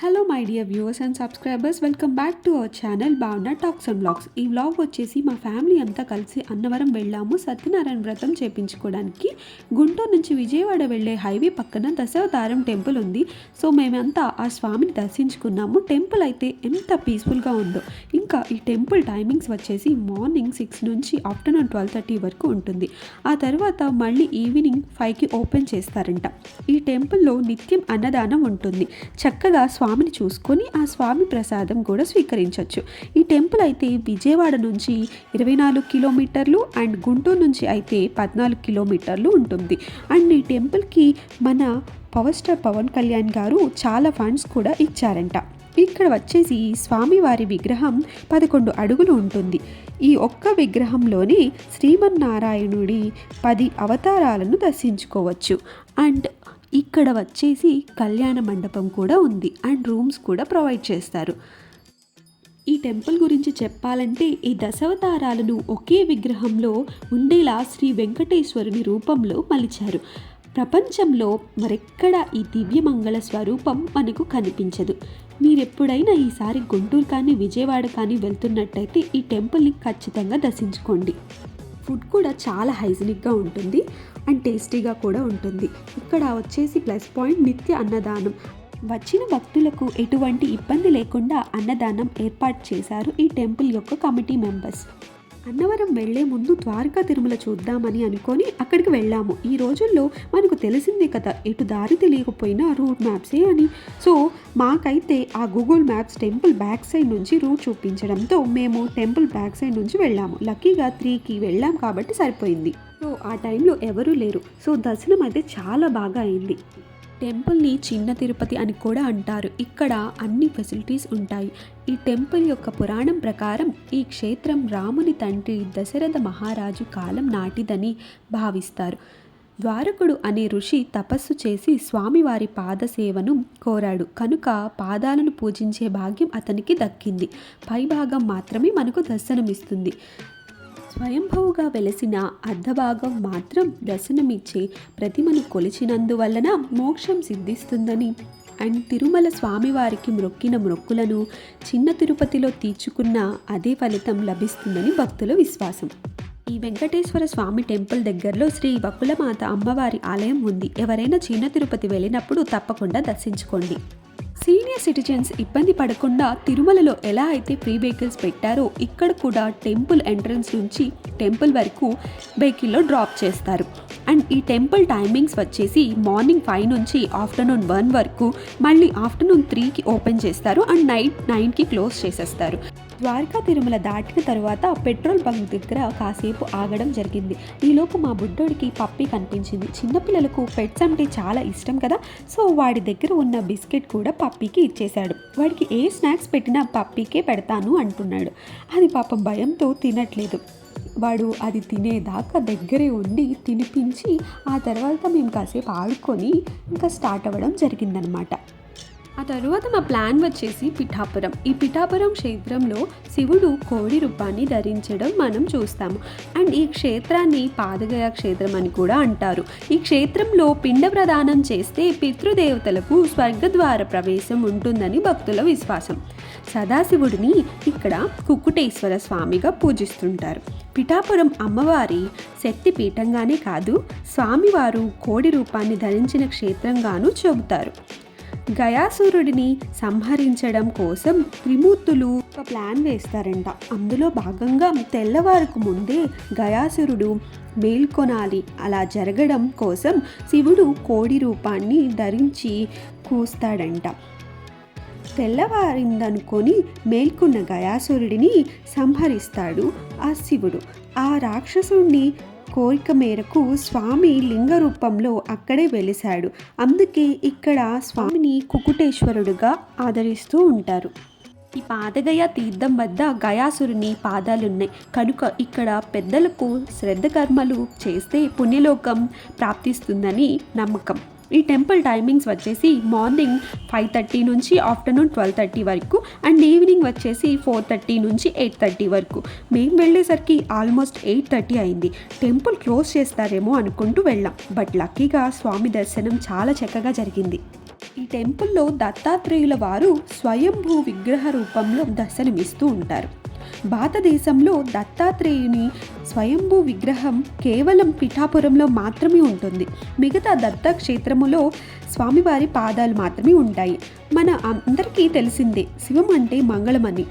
Hello my dear viewers and subscribers welcome back to our channel బాగున్న talks and blogs ఈ vlog వచ్చేసి మా family అంతా కలిసి అన్నవరం వెళ్ళాము. సత్యనారాయణ వ్రతం చేపించుకోవడానికి గుంటూరు నుంచి విజయవాడ వెళ్ళే హైవే పక్కన దశావతారం టెంపుల్ ఉంది. సో మేమంతా ఆ స్వామిని దర్శించుకున్నాము. టెంపుల్ అయితే ఎంత పీస్ఫుల్గా ఉందో. ఇంకా ఈ టెంపుల్ టైమింగ్స్ వచ్చేసి మార్నింగ్ సిక్స్ నుంచి ఆఫ్టర్నూన్ ట్వెల్వ్ థర్టీ వరకు ఉంటుంది. ఆ తర్వాత మళ్ళీ ఈవినింగ్ ఫైవ్కి ఓపెన్ చేస్తారంట. ఈ టెంపుల్లో నిత్యం అన్నదానం ఉంటుంది. చక్కగా స్వామిని చూసుకొని ఆ స్వామి ప్రసాదం కూడా స్వీకరించవచ్చు ఈ టెంపుల్ అయితే విజయవాడ నుంచి ఇరవై నాలుగు కిలోమీటర్లు అండ్ గుంటూరు నుంచి అయితే పద్నాలుగు కిలోమీటర్లు ఉంటుంది. అండ్ ఈ టెంపుల్కి మన పవర్ స్టార్ పవన్ కళ్యాణ్ గారు చాలా ఫండ్స్ కూడా ఇచ్చారంట. ఇక్కడ వచ్చేసి స్వామివారి విగ్రహం పదకొండు అడుగులు ఉంటుంది. ఈ ఒక్క విగ్రహంలోనే శ్రీమన్నారాయణుడి పది అవతారాలను దర్శించుకోవచ్చు. అండ్ ఇక్కడ వచ్చేసి కళ్యాణ మండపం కూడా ఉంది అండ్ రూమ్స్ కూడా ప్రొవైడ్ చేస్తారు. ఈ టెంపుల్ గురించి చెప్పాలంటే ఈ దశావతారాలను ఒకే విగ్రహంలో ఉండేలా శ్రీ వెంకటేశ్వరుని రూపంలో మలిచారు. ప్రపంచంలో మరెక్కడ ఈ దివ్యమంగళ స్వరూపం మనకు కనిపించదు. మీరెప్పుడైనా ఈసారి గుంటూరు కానీ విజయవాడ కానీ వెళ్తున్నట్టయితే ఈ టెంపుల్ని ఖచ్చితంగా దర్శించుకోండి. ఫుడ్ కూడా చాలా హైజీనిక్గా ఉంటుంది అండ్ టేస్టీగా కూడా ఉంటుంది. ఇక్కడ వచ్చేసి ప్లస్ పాయింట్ నిత్య అన్నదానం. వచ్చిన భక్తులకు ఎటువంటి ఇబ్బంది లేకుండా అన్నదానం ఏర్పాటు చేశారు ఈ టెంపుల్ యొక్క కమిటీ మెంబర్స్. అన్నవరం వెళ్ళే ముందు ద్వారకా తిరుమల చూద్దామని అనుకొని అక్కడికి వెళ్ళాము. ఈ రోజుల్లో మనకు తెలిసిందే కదా ఎటు దారి తెలియకపోయినా రూట్ మ్యాప్సే అని. సో మాకైతే ఆ Google maps temple back side నుంచి రూట్ చూపించడంతో మేము టెంపుల్ బ్యాక్ సైడ్ నుంచి వెళ్ళాము. లక్కీగా త్రీకి వెళ్ళాం కాబట్టి సరిపోయింది. సో ఆ టైంలో ఎవరూ లేరు. సో దర్శనం అయితే చాలా బాగా అయింది. టెంపుల్ని చిన్న తిరుపతి అని కూడా అంటారు. ఇక్కడ అన్ని ఫెసిలిటీస్ ఉంటాయి. ఈ టెంపుల్ యొక్క పురాణం ప్రకారం ఈ క్షేత్రం రాముని తండ్రి దశరథ మహారాజు కాలం నాటిదని భావిస్తారు. ద్వారకుడు అనే ఋషి తపస్సు చేసి స్వామివారి పాదసేవను కోరాడు. కనుక పాదాలను పూజించే భాగ్యం అతనికి దక్కింది. పైభాగం మాత్రమే మనకు దర్శనమిస్తుంది. స్వయంభవుగా వెలసిన అర్ధభాగం మాత్రం దర్శనమిచ్చే ప్రతిమను కొలిచినందువలన మోక్షం సిద్ధిస్తుందని. అండ్ తిరుమల స్వామివారికి మ్రొక్కిన మొక్కులను చిన్న తిరుపతిలో తీర్చుకున్న అదే ఫలితం లభిస్తుందని భక్తుల విశ్వాసం. ఈ వెంకటేశ్వర స్వామి టెంపుల్ దగ్గరలో శ్రీ వకులమాత అమ్మవారి ఆలయం ఉంది. ఎవరైనా చిన్న తిరుపతి వెళ్ళినప్పుడు తప్పకుండా దర్శించుకోండి. సీనియర్ సిటిజన్స్ ఇబ్బంది పడకుండా తిరుమలలో ఎలా అయితే ఫ్రీ వెహికల్స్ పెట్టారో ఇక్కడ కూడా టెంపుల్ ఎంట్రన్స్ నుంచి టెంపుల్ వరకు వెహికల్లో డ్రాప్ చేస్తారు. అండ్ ఈ టెంపుల్ టైమింగ్స్ వచ్చేసి మార్నింగ్ ఫైవ్ నుంచి ఆఫ్టర్నూన్ వన్ వరకు మళ్ళీ ఆఫ్టర్నూన్ త్రీకి ఓపెన్ చేస్తారు అండ్ నైట్ నైన్కి క్లోజ్ చేసేస్తారు. ద్వారకా తిరుమల దాటిన తర్వాత పెట్రోల్ బంక్ దగ్గర కాసేపు ఆగడం జరిగింది. ఈలోపు మా బుడ్డోడికి పప్పి కనిపించింది. చిన్నపిల్లలకు పెట్స్ అంటే చాలా ఇష్టం కదా సో వాడి దగ్గర ఉన్న బిస్కెట్ కూడా పప్పీకి ఇచ్చేశాడు. వాడికి ఏ స్నాక్స్ పెట్టినా పప్పీకే పెడతాను అంటున్నాడు. అది పాపం భయంతో తినట్లేదు. వాడు అది తినేదాకా దగ్గరే ఉండి తినిపించి ఆ తర్వాత మేము కాసేపు ఆడుకొని ఇంకా స్టార్ట్ అవ్వడం జరిగిందనమాట. ఆ తరువాత మా ప్లాన్ వచ్చేసి పిఠాపురం. ఈ పిఠాపురం క్షేత్రంలో శివుడు కోడి రూపాన్ని ధరించడం మనం చూస్తాము. అండ్ ఈ క్షేత్రాన్ని పాదగయ క్షేత్రం అని కూడా అంటారు. ఈ క్షేత్రంలో పిండ ప్రదానం చేస్తే పితృదేవతలకు స్వర్గద్వార ప్రవేశం ఉంటుందని భక్తుల విశ్వాసం. సదాశివుడిని ఇక్కడ కుక్కుటేశ్వర స్వామిగా పూజిస్తుంటారు. పిఠాపురం అమ్మవారి శక్తి పీఠంగానే కాదు స్వామివారు కోడి రూపాన్ని ధరించిన క్షేత్రంగాను చెబుతారు. గయాసురుడిని సంహరించడం కోసం త్రిమూర్తులు ఒక ప్లాన్ వేస్తారంట. అందులో భాగంగా తెల్లవారుకు ముందే గయాసురుడు మేల్కొనాలి. అలా జరగడం కోసం శివుడు కోడి రూపాన్ని ధరించి కూస్తాడంట. తెల్లవారిందనుకొని మేల్కొన్న గయాసురుడిని సంహరిస్తాడు ఆ శివుడు. ఆ రాక్షసుణ్ణి కోరిక మేరకు స్వామి లింగ రూపంలో అక్కడే వెలిశాడు. అందుకే ఇక్కడ స్వామిని కుకుటేశ్వరుడుగా ఆదరిస్తూ ఉంటారు. ఈ పాదగయ తీర్థం వద్ద గయాసురుని పాదాలున్నాయి. కనుక ఇక్కడ పెద్దలకు శ్రద్ధ కర్మలు చేస్తే పుణ్యలోకం ప్రాప్తిస్తుందని నమ్మకం. ఈ టెంపుల్ టైమింగ్స్ వచ్చేసి మార్నింగ్ ఫైవ్ థర్టీ నుంచి ఆఫ్టర్నూన్ ట్వెల్వ్ థర్టీ వరకు అండ్ ఈవినింగ్ వచ్చేసి ఫోర్ థర్టీ నుంచి ఎయిట్ థర్టీ వరకు. మేము వెళ్ళేసరికి ఆల్మోస్ట్ ఎయిట్ థర్టీ అయింది. టెంపుల్ క్లోజ్ చేస్తారేమో అనుకుంటూ వెళ్ళాం. బట్ లక్కీగా స్వామి దర్శనం చాలా చక్కగా జరిగింది. ఈ టెంపుల్లో దత్తాత్రేయుల వారు స్వయంభూ విగ్రహ రూపంలో దర్శనమిస్తూ ఉంటారు. భారతదేశంలో దత్తాత్రేయుని స్వయంభూ విగ్రహం కేవలం పిఠాపురంలో మాత్రమే ఉంటుంది. మిగతా దత్త క్షేత్రములో స్వామివారి పాదాలు మాత్రమే ఉంటాయి. మన అందరికీ తెలిసిందే శివం అంటే మంగళమని.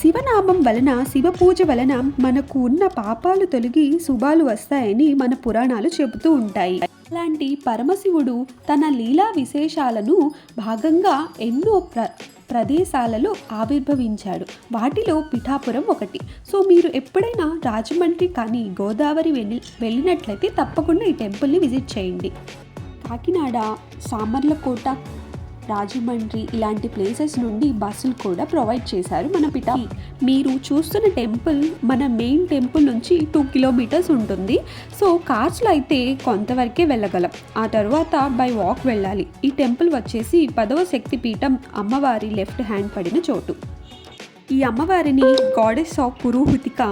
శివనామం వలన శివ పూజ వలన మనకు ఉన్న పాపాలు తొలగి శుభాలు వస్తాయని మన పురాణాలు చెబుతూ ఉంటాయి. అలాంటి పరమశివుడు తన లీలా విశేషాలను భాగంగా ఎన్నో ప్ర ప్రదేశాలలో ఆవిర్భవించాడు. వాటిలో పిఠాపురం ఒకటి. సో మీరు ఎప్పుడైనా రాజమండ్రి కానీ గోదావరి వెళ్ళి వెళ్ళినట్లయితే తప్పకుండా ఈ టెంపుల్ని విజిట్ చేయండి. కాకినాడ సామర్లకోట రాజమండ్రి ఇలాంటి ప్లేసెస్ నుండి బస్సులు కూడా ప్రొవైడ్ చేశారు మన పిఠా. మీరు చూస్తున్న టెంపుల్ మన మెయిన్ టెంపుల్ నుంచి టూ కిలోమీటర్స్ ఉంటుంది. సో కార్స్లో అయితే కొంతవరకే వెళ్ళగలం. ఆ తర్వాత బై వాక్ వెళ్ళాలి. ఈ టెంపుల్ వచ్చేసి పదవ శక్తి పీఠం అమ్మవారి లెఫ్ట్ హ్యాండ్ పడిన చోటు. ఈ అమ్మవారిని గాడెస్ ఆఫ్ పురోహితిక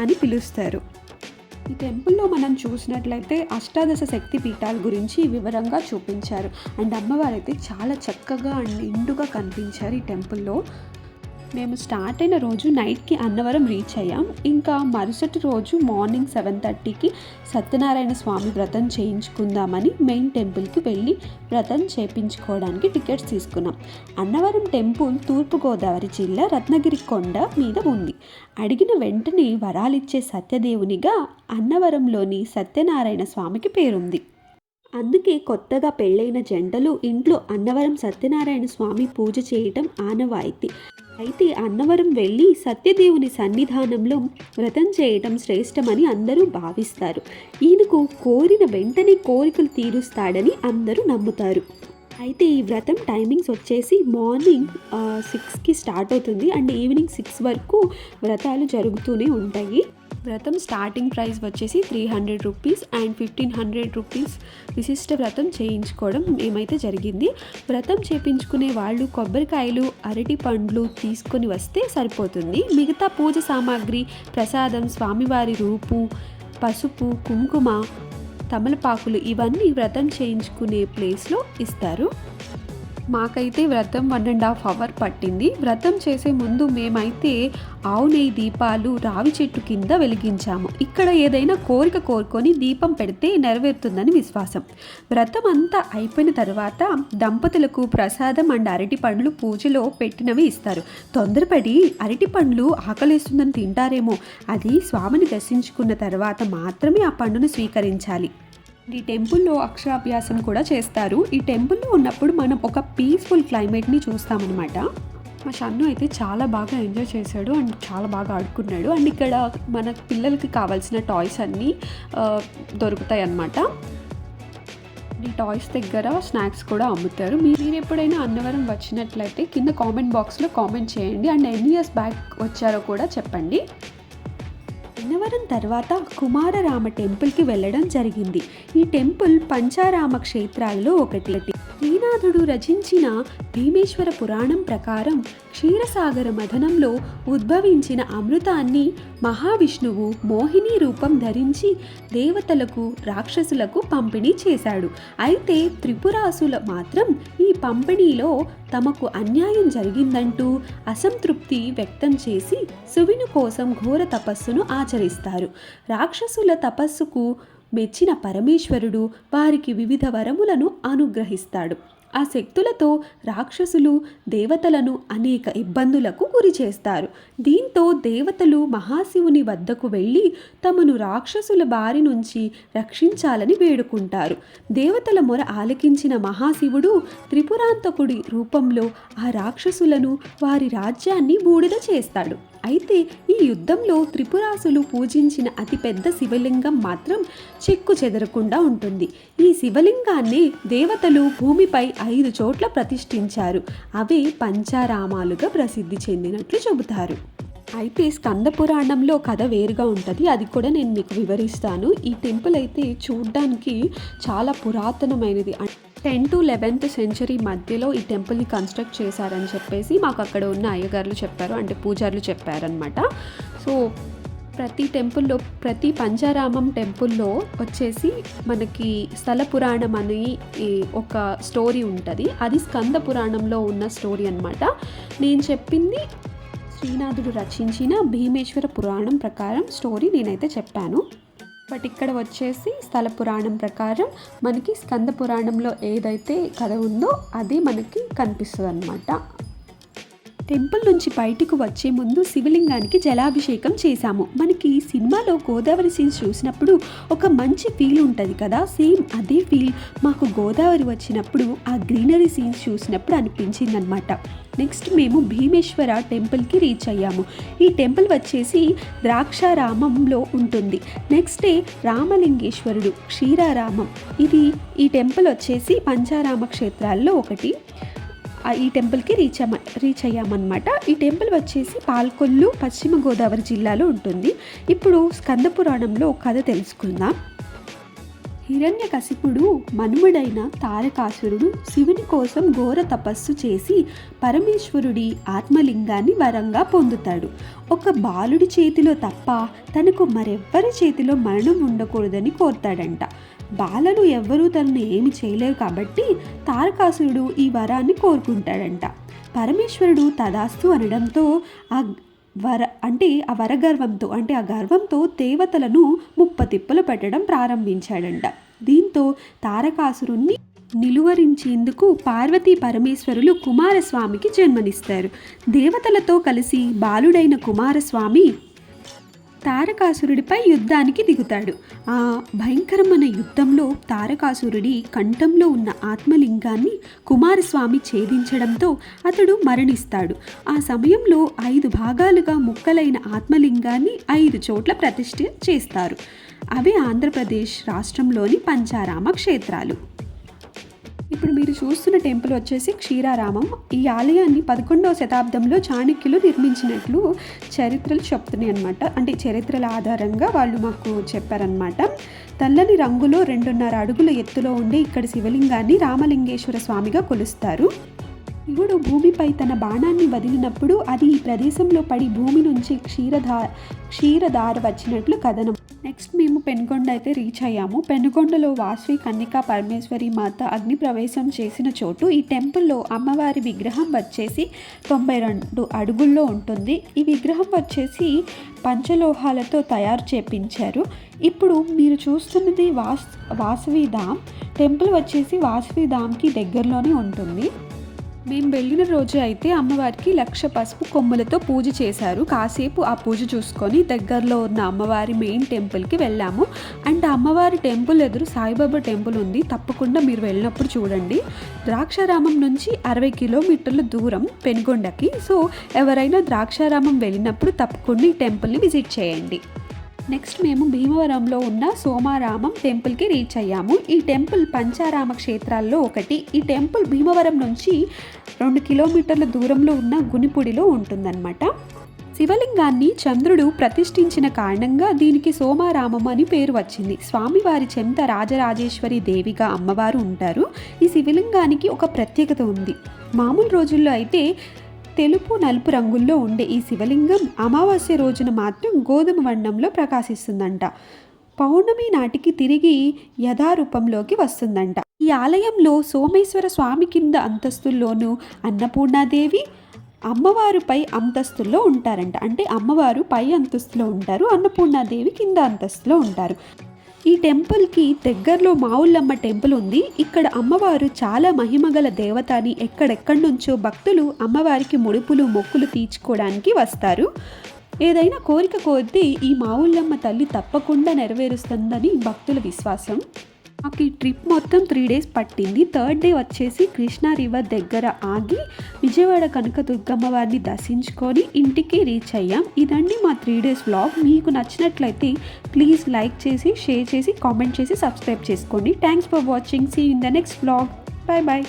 అని పిలుస్తారు. ఈ టెంపుల్లో మనం చూసినట్లయితే అష్టాదశ శక్తి పీఠాల గురించి వివరంగా చూపించారు. అండ్ అమ్మవారు అయితే చాలా చక్కగా అండ్ నిండుగా కనిపించారు ఈ టెంపుల్లో. మేము స్టార్ట్ అయిన రోజు నైట్కి అన్నవరం రీచ్ అయ్యాం. ఇంకా మరుసటి రోజు మార్నింగ్ సెవెన్ థర్టీకి సత్యనారాయణ స్వామి వ్రతం చేయించుకుందామని మెయిన్ టెంపుల్కి వెళ్ళి వ్రతం చేయించుకోవడానికి టికెట్స్ తీసుకున్నాం. అన్నవరం టెంపుల్ తూర్పుగోదావరి జిల్లా రత్నగిరి కొండ మీద ఉంది. అడిగిన వెంటనే వరాలిచ్చే సత్యదేవునిగా అన్నవరంలోని సత్యనారాయణ స్వామికి పేరుంది. అందుకే కొత్తగా పెళ్ళైన జంటలు ఇంట్లో అన్నవరం సత్యనారాయణ స్వామి పూజ చేయటం ఆనవాయితీ. అయితే అన్నవరం వెళ్ళి సత్యదేవుని సన్నిధానంలో వ్రతం చేయటం శ్రేష్టమని అందరూ భావిస్తారు. ఈయనకు కోరిన వెంటనే కోరికలు తీరుస్తాడని అందరూ నమ్ముతారు. అయితే ఈ వ్రతం టైమింగ్స్ వచ్చేసి మార్నింగ్ సిక్స్కి స్టార్ట్ అవుతుంది. అండ్ ఈవినింగ్ సిక్స్ వరకు వ్రతాలు జరుగుతూనే ఉంటాయి. వ్రతం స్టార్టింగ్ ప్రైస్ వచ్చేసి three hundred rupees and fifteen hundred rupees విశిష్ట వ్రతం చేయించుకోవడం ఏమైతే జరిగింది వ్రతం చేయించుకునే వాళ్ళు కొబ్బరికాయలు అరటి పండ్లు తీసుకొని వస్తే సరిపోతుంది. మిగతా పూజ సామాగ్రి ప్రసాదం స్వామివారి రూపు పసుపు కుంకుమ తమలపాకులు ఇవన్నీ వ్రతం చేయించుకునే ప్లేస్లో ఇస్తారు. మాకైతే వ్రతం వన్ అండ్ హాఫ్ అవర్ పట్టింది. వ్రతం చేసే ముందు మేమైతే ఆవు నెయ్యి దీపాలు రావి చెట్టు కింద వెలిగించాము. ఇక్కడ ఏదైనా కోరిక కోరుకొని దీపం పెడితే నెరవేరుతుందని విశ్వాసం. వ్రతం అంతా అయిపోయిన తర్వాత దంపతులకు ప్రసాదం అండ్ అరటి పండ్లు పూజలో పెట్టినవి ఇస్తారు. తొందరపడి అరటి పండ్లు ఆకలేస్తుందని తింటారేమో అది స్వామిని దర్శించుకున్న తర్వాత మాత్రమే ఆ పండును స్వీకరించాలి. ఈ టెంపుల్లో అక్షరాభ్యాసం కూడా చేస్తారు. ఈ టెంపుల్లో ఉన్నప్పుడు మనం ఒక పీస్ఫుల్ క్లైమేట్ని చూస్తామన్నమాట. మా షన్ను అయితే చాలా బాగా ఎంజాయ్ చేశాడు అండ్ చాలా బాగా ఆడుకున్నాడు. అండ్ ఇక్కడ మన పిల్లలకి కావాల్సిన టాయ్స్ అన్నీ దొరుకుతాయి అన్నమాట ఈ టాయ్స్ దగ్గర స్నాక్స్ కూడా అమ్ముతారు. మీరు ఎప్పుడైనా అన్నవరం వచ్చినట్లయితే కింద కామెంట్ బాక్స్లో కామెంట్ చేయండి. అండ్ ఎన్ని ఇయర్స్ బ్యాక్ వచ్చారో కూడా చెప్పండి. అన్నవరం తర్వాత కుమారరామ టెంపుల్కి వెళ్ళడం జరిగింది. ఈ టెంపుల్ పంచారామ క్షేత్రాలలో ఒకటి. శ్రీనాథుడు రచించిన భీమేశ్వర పురాణం ప్రకారం క్షీరసాగర మథనంలో ఉద్భవించిన అమృతాన్ని మహావిష్ణువు మోహిని రూపం ధరించి దేవతలకు రాక్షసులకు పంపిణీ చేశాడు. అయితే త్రిపురాసుల మాత్రం ఈ పంపిణీలో తమకు అన్యాయం జరిగిందంటూ అసంతృప్తి వ్యక్తం చేసి సువిను కోసం ఘోర తపస్సును ఆచరిస్తారు. రాక్షసుల తపస్సుకు మెచ్చిన పరమేశ్వరుడు వారికి వివిధ వరములను అనుగ్రహిస్తాడు. ఆ శక్తులతో రాక్షసులు దేవతలను అనేక ఇబ్బందులకు గురి చేస్తారు. దీంతో దేవతలు మహాశివుని వద్దకు వెళ్ళి తమను రాక్షసుల బారి నుంచి రక్షించాలని వేడుకుంటారు. దేవతల మొర ఆలకించిన మహాశివుడు త్రిపురాంతకుడి రూపంలో ఆ రాక్షసులను వారి రాజ్యాన్ని బూడిద చేస్తాడు. అయితే ఈ యుద్ధంలో త్రిపురాసులు పూజించిన అతిపెద్ద శివలింగం మాత్రం చెక్కు చెదరకుండా ఉంటుంది. ఈ శివలింగాన్ని దేవతలు భూమిపై ఐదు చోట్ల ప్రతిష్ఠించారు. అవే పంచారామాలుగా ప్రసిద్ధి చెందినట్లు చెబుతారు. అయితే స్కంద పురాణంలో కథ వేరుగా ఉంటుంది. అది కూడా నేను మీకు వివరిస్తాను. ఈ టెంపుల్ అయితే చూడ్డానికి చాలా పురాతనమైనది. టెన్ టు లెవెన్త్ సెంచరీ మధ్యలో ఈ టెంపుల్ని కన్స్ట్రక్ట్ చేశారని చెప్పేసి మాకు అక్కడ ఉన్న అయ్యగారులు చెప్పారు అంటే పూజారులు చెప్పారనమాట సో ప్రతి టెంపుల్లో ప్రతి పంచారామం టెంపుల్లో వచ్చేసి మనకి స్థల పురాణం అని ఈ ఒక స్టోరీ ఉంటుంది. అది స్కంద పురాణంలో ఉన్న స్టోరీ అనమాట నేను చెప్పింది శ్రీనాథుడు రచించిన భీమేశ్వర పురాణం ప్రకారం స్టోరీ నేనైతే చెప్పాను. బట్ ఇక్కడ వచ్చేసి స్థల పురాణం ప్రకారం మనకి స్కంద పురాణంలో ఏదైతే కథ ఉందో అది మనకి కనిపిస్తుంది అనమాట టెంపుల్ నుంచి బయటకు వచ్చే ముందు శివలింగానికి జలాభిషేకం చేశాము. మనకి సినిమాలో గోదావరి సీన్స్ చూసినప్పుడు ఒక మంచి ఫీల్ ఉంటుంది కదా. సేమ్ అదే ఫీల్ మాకు గోదావరి వచ్చినప్పుడు ఆ గ్రీనరీ సీన్స్ చూసినప్పుడు అనిపించింది అనమాట నెక్స్ట్ మేము భీమేశ్వర టెంపుల్కి రీచ్ అయ్యాము. ఈ టెంపుల్ వచ్చేసి ద్రాక్షారామంలో ఉంటుంది. నెక్స్ట్ డే రామలింగేశ్వరుడు క్షీరారామం. ఇది ఈ టెంపుల్ వచ్చేసి పంచారామ క్షేత్రాల్లో ఒకటి. ఈ టెంపుల్కి రీచ్ అమ్మ రీచ్ అయ్యామన్నమాట. ఈ టెంపుల్ వచ్చేసి పాల్కొల్లు పశ్చిమ గోదావరి జిల్లాలో ఉంటుంది. ఇప్పుడు స్కంద పురాణంలో ఒక కథ తెలుసుకుందాం. హిరణ్యకశిపుడు మనుమడైన తారకాసురుడు శివుని కోసం ఘోర తపస్సు చేసి పరమేశ్వరుడి ఆత్మలింగాన్ని వరంగా పొందుతాడు. ఒక బాలుడి చేతిలో తప్ప తనకు మరెవ్వరి చేతిలో మరణం ఉండకూడదని కోరుతాడంట. బాలలు ఎవ్వరూ తనను ఏమి చేయలేరు కాబట్టి తారకాసురుడు ఈ వరాన్ని కోరుకుంటాడంట. పరమేశ్వరుడు తదాస్తు అనడంతో ఆ వర అంటే ఆ వరగర్వంతో అంటే ఆ గర్వంతో దేవతలను ముప్పతిప్పలు పెట్టడం ప్రారంభించాడంట. దీంతో తారకాసురుణ్ణి నిలువరించేందుకు పార్వతీ పరమేశ్వరులు కుమారస్వామికి జన్మనిస్తారు. దేవతలతో కలిసి బాలుడైన కుమారస్వామి తారకాసురుడిపై యుద్ధానికి దిగుతాడు. ఆ భయంకరమైన యుద్ధంలో తారకాసురుడి కంఠంలో ఉన్న ఆత్మలింగాన్ని కుమారస్వామి ఛేదించడంతో అతడు మరణిస్తాడు. ఆ సమయంలో ఐదు భాగాలుగా ముక్కలైన ఆత్మలింగాన్ని ఐదు చోట్ల ప్రతిష్ఠ చేస్తారు. అవే ఆంధ్రప్రదేశ్ రాష్ట్రంలోని పంచారామ క్షేత్రాలు. ఇప్పుడు మీరు చూస్తున్న టెంపుల్ వచ్చేసి క్షీరారామం. ఈ ఆలయాన్ని పదకొండవ శతాబ్దంలో చాణక్యులు నిర్మించినట్లు చరిత్రలు చెప్తున్నాయి అనమాట అంటే చరిత్రల ఆధారంగా వాళ్ళు మాకు చెప్పారనమాట తెల్లని రంగులో రెండున్నర అడుగుల ఎత్తులో ఉండే ఇక్కడ శివలింగాన్ని రామలింగేశ్వర స్వామిగా కొలుస్తారు. శివుడు భూమిపై తన బాణాన్ని వదిలినప్పుడు అది ఈ ప్రదేశంలో పడి భూమి నుంచి క్షీరధార క్షీరధార వచ్చినట్లు కథనం. నెక్స్ట్ మేము పెనుకొండ అయితే రీచ్ అయ్యాము. పెనుకొండలో వాసవి కన్నికా పరమేశ్వరి మాత అగ్ని ప్రవేశం చేసిన చోటు ఈ టెంపుల్లో అమ్మవారి విగ్రహం వచ్చేసి తొంభై రెండు అడుగుల్లో ఉంటుంది. ఈ విగ్రహం వచ్చేసి పంచలోహాలతో తయారు చేపించారు. ఇప్పుడు మీరు చూస్తున్నది వాస్ వాసవి ధామ్. టెంపుల్ వచ్చేసి వాసవి ధామ్కి దగ్గరలోనే ఉంటుంది. మేము వెళ్ళిన రోజు అయితే అమ్మవారికి లక్ష పసుపు కొమ్ములతో పూజ చేశారు. కాసేపు ఆ పూజ చూసుకొని దగ్గరలో ఉన్న అమ్మవారి మెయిన్ టెంపుల్కి వెళ్ళాము. అండ్ అమ్మవారి టెంపుల్ ఎదురు సాయిబాబా టెంపుల్ ఉంది. తప్పకుండా మీరు వెళ్ళినప్పుడు చూడండి. ద్రాక్షారామం నుంచి అరవై కిలోమీటర్ల దూరం పెనుగొండకి. సో ఎవరైనా ద్రాక్షారామం వెళ్ళినప్పుడు తప్పకుండా ఈ టెంపుల్ని విజిట్ చేయండి. నెక్స్ట్ మేము భీమవరంలో ఉన్న సోమారామం టెంపుల్కి రీచ్ అయ్యాము. ఈ టెంపుల్ పంచారామ క్షేత్రాల్లో ఒకటి. ఈ టెంపుల్ భీమవరం నుంచి రెండు కిలోమీటర్ల దూరంలో ఉన్న గునిపుడిలో ఉంటుందన్నమాట. శివలింగాన్ని చంద్రుడు ప్రతిష్ఠించిన కారణంగా దీనికి సోమారామం అని పేరు వచ్చింది. స్వామివారి చెంత రాజరాజేశ్వరి దేవిగా అమ్మవారు ఉంటారు. ఈ శివలింగానికి ఒక ప్రత్యేకత ఉంది. మామూలు రోజుల్లో అయితే తెలుపు నలుపు రంగుల్లో ఉండే ఈ శివలింగం అమావాస్య రోజున మాత్రం గోధుమ వర్ణంలో ప్రకాశిస్తుందంట. పౌర్ణమి నాటికి తిరిగి యథారూపంలోకి వస్తుందంట. ఈ ఆలయంలో సోమేశ్వర స్వామి కింద అంతస్తుల్లోనూ అన్నపూర్ణాదేవి అమ్మవారు పై అంతస్తుల్లో ఉంటారంట. అంటే అమ్మవారు పై అంతస్తులో ఉంటారు అన్నపూర్ణాదేవి కింద అంతస్తులో ఉంటారు. ఈ టెంపుల్కి దగ్గరలో మావుల్లమ్మ టెంపుల్ ఉంది. ఇక్కడ అమ్మవారు చాలా మహిమగల దేవత అని ఎక్కడెక్కడి నుంచో భక్తులు అమ్మవారికి ముడుపులు మొక్కులు తీర్చుకోవడానికి వస్తారు. ఏదైనా కోరిక కోరితే ఈ మావుల్లమ్మ తల్లి తప్పకుండా నెరవేరుస్తుందని భక్తుల విశ్వాసం. మాకు ఈ ట్రిప్ మొత్తం త్రీ డేస్ పట్టింది. థర్డ్ డే వచ్చేసి కృష్ణా రివర్ దగ్గర ఆగి విజయవాడ కనక దుర్గమ్మ వారిని దర్శించుకొని ఇంటికి రీచ్ అయ్యాం. ఇదండి మా త్రీ డేస్ వ్లాగ్ మీకు నచ్చినట్లయితే ప్లీజ్ లైక్ చేసి షేర్ చేసి కామెంట్ చేసి సబ్స్క్రైబ్ చేసుకోండి. Thanks for watching see in the next vlog bye bye